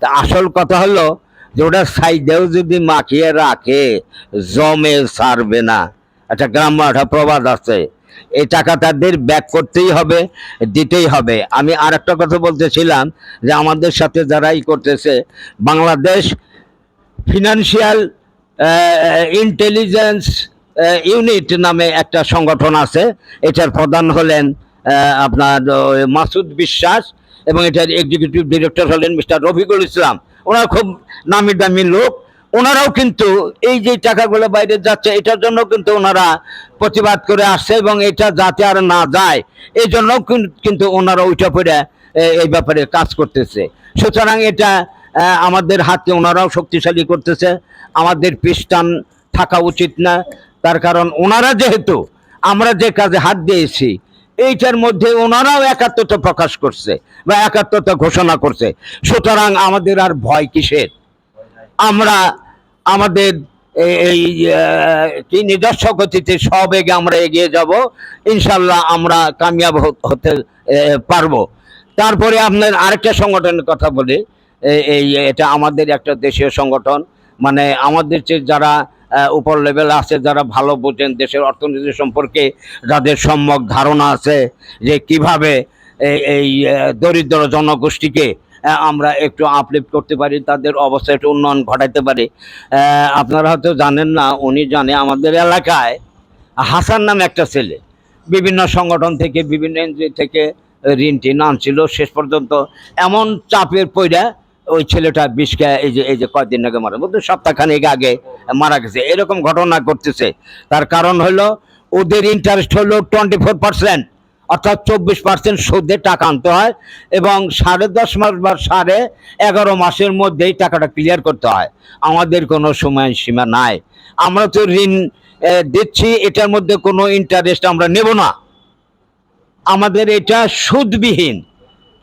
তা আসল কথা হলো যে ওটা সাইডেও যদি মাখিয়ে রাখে, জমে সারবে না। একটা গ্রাম্য একটা প্রবাদ আছে। এই টাকা তাদের ব্যাক করতেই হবে, দিতেই হবে। আমি আর একটা কথা বলতেছিলাম যে আমাদের সাথে যারা ই করতেছে, বাংলাদেশ ফিনান্সিয়াল ইন্টেলিজেন্স ইউনিট নামে একটা সংগঠন আছে। এটার প্রধান হলেন আপনার মাসুদ বিশ্বাস। এবং এটার এক্সিকিউটিভ ডিরেক্টর হলেন মিস্টার রফিকুল ইসলাম। ওনারা খুব নামি দামি লোক। ওনারাও কিন্তু এই যে টাকাগুলো বাইরে যাচ্ছে, এটার জন্য কিন্তু ওনারা প্রতিবাদ করে আসছে এবং এটা যাতে আর না যায়, এই জন্য কিন্তু ওনারা উঠে পড়ে এই ব্যাপারে কাজ করতেছে। সুতরাং এটা আমাদের হাতে ওনারাও শক্তিশালী করতেছে। আমাদের পৃষ্ঠান থাকা উচিত না। তার কারণ ওনারা যেহেতু আমরা যে কাজে হাত দিয়েছি এইটার মধ্যে ওনারাও একাত্মতা প্রকাশ করছে বা একাত্মতা ঘোষণা করছে। সুতরাং আমাদের আর ভয় কিসের? আমরা আমাদের এই- কি নিজস্ব গতিতে সবেগে আমরা এগিয়ে যাব, ইনশাল্লাহ আমরা কামিয়াব হতে পারব। তারপরে আপনার আরেকটা সংগঠনের কথা বলি এই- এটা আমাদের একটা দেশীয় সংগঠন মানে আমাদের যে যারা উপর লেভেল আছে, যারা ভালো বোঝেন দেশের অর্থনীতি সম্পর্কে, যাদের সম্যক ধারণা আছে যে কীভাবে এই দরিদ্র জনগোষ্ঠীকে আমরা একটু আপলিফ্ট করতে পারি, তাদের অবস্থা একটু উন্নয়ন ঘটাতে পারি। আপনারা হয়তো জানেন না, উনি জানে আমাদের এলাকায় হাসান নামে একটা ছেলে, বিভিন্ন সংগঠন থেকে, বিভিন্ন এনজিও থেকে ঋণ টিন আনছিল। শেষ পর্যন্ত এমন চাপের পইরা ওই ছেলেটা বিষ খেয়ে এই যে এই যে কয়েকদিন আগে মারা, বলতে সপ্তাহখানেক আগে মারা গেছে। এরকম ঘটনা ঘটতেছে। তার কারণ হলো, ওদের ইন্টারেস্ট হলো টোয়েন্টি ফোর পার্সেন্ট অর্থাৎ চব্বিশ পার্সেন্ট সুদে টাকা আনতে হয় এবং সাড়ে দশ মাস বা সাড়ে এগারো মাসের মধ্যেই টাকাটা ক্লিয়ার করতে হয়। আমাদের কোনো সময় সীমা নাই। আমরা তো ঋণ দিচ্ছি, এটার মধ্যে কোনো ইন্টারেস্ট আমরা নেব না। আমাদের এটা সুদবিহীন।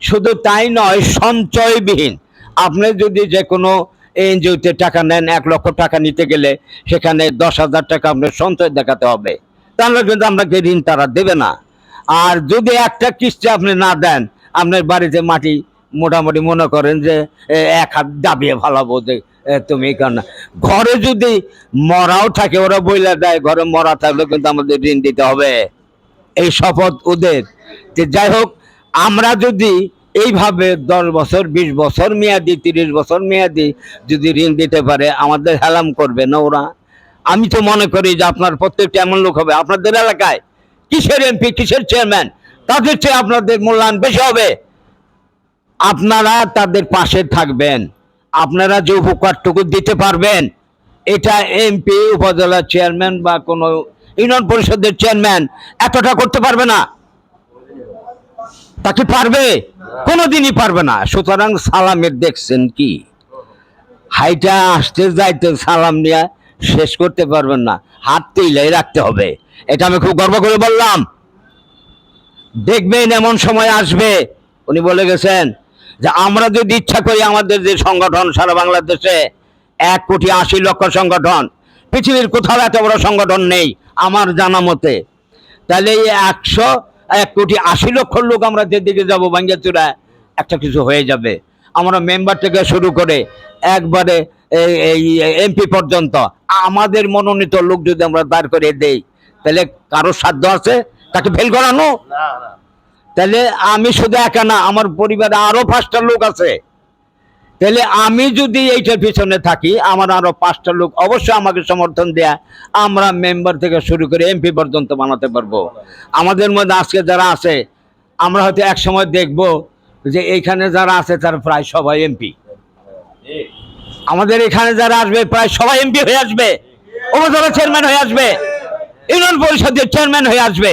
শুধু তাই নয়, সঞ্চয়বিহীন। আপনি যদি যে কোনো এনজিওতে টাকা নেন, এক লক্ষ টাকা নিতে গেলে সেখানে দশ হাজার টাকা আপনার সঞ্চয় দেখাতে হবে। তাহলে কিন্তু আপনাকে ঋণ তারা দেবে না। আর যদি একটা কিস্তি আপনি না দেন, আপনার বাড়িতে মাটি মোটামুটি মনে করেন যে এক হাত দাবিয়ে ভালাবো যে তুমি কেন ঘরে যদি মরাও থাকে, ওরা বইলা দেয়, ঘরে মরা থাকলে কিন্তু আমাদের ঋণ দিতে হবে। এই শপথ ওদের। যে যাই হোক, আমরা যদি এইভাবে দশ বছর, বিশ বছর, মেয়াদি, তিরিশ বছর, মেয়াদি যদি ঋণ দিতে পারে, আমাদের হেলাম করবে না ওরা। আমি তো মনে করি যে আপনার প্রত্যেকটা এমন লোক হবে। আপনাদের এলাকায় কিসের এমপি, কিসের চেয়ারম্যান? তাদের চেয়ে আপনাদের মূল্যায়ন বেশি হবে। আপনারা তাদের পাশে থাকবেন। আপনারা যে উপকারটুকু দিতে পারবেন, এটা এমপি, উপজেলা চেয়ারম্যান বা কোনো ইউনিয়ন পরিষদের চেয়ারম্যান এতটা করতে পারবে না। তাকে পারবে? কোনোদিনই পারবে না। সুতরাং সালামের দেখছেন কি? হাইটা আসতে যাইতে সালাম নিয়ে, শেষ করতে পারবেন না। হাত তুইলাই রাখতে হবে। এটা আমি খুব গর্ব করে বললাম। দেখবেন এমন সময় আসবে। উনি বলে গেছেন যে, আমরা যদি ইচ্ছা করি আমাদের যে সংগঠন সারা বাংলাদেশে, এক কোটি আশি লক্ষ সংগঠন, পৃথিবীর কোথাও এত বড় সংগঠন নেই আমার জানা মতে, তাহলে এই একশো এক কোটি আশি লক্ষ লোক আমরা যেদিকে যাব বাঙ্গাচুরা একটা কিছু হয়ে যাবে। আমরা মেম্বার থেকে শুরু করে একবারে এই- এমপি পর্যন্ত আমাদের মনোনীত লোক যদি আমরা দাঁড় করে দেই তাহলে কারও সাধ্য আছে? তাকে ফেল করানো? তাহলে আমি শুধু একা না আমার পরিবারে আরও পাঁচটা লোক আছে। তাহলে আমি যদি এইটার পিছনে থাকি, আমার আরও পাঁচটা লোক অবশ্যই আমাকে সমর্থন দেয়া, আমরা মেম্বার থেকে শুরু করে এমপি পর্যন্ত বানাতে পারব। আমাদের মধ্যে আজকে যারা আছে, আমরা হয়তো এক সময় দেখব যে এইখানে যারা আছে, তারা প্রায় সবাই এমপি। আমাদের এখানে যারা আসবে, প্রায় সবাই এমপি হয়ে আসবে। উপজেলা চেয়ারম্যান হয়ে আসবে। ইউনিয়ন পরিষদের চেয়ারম্যান হয়ে আসবে।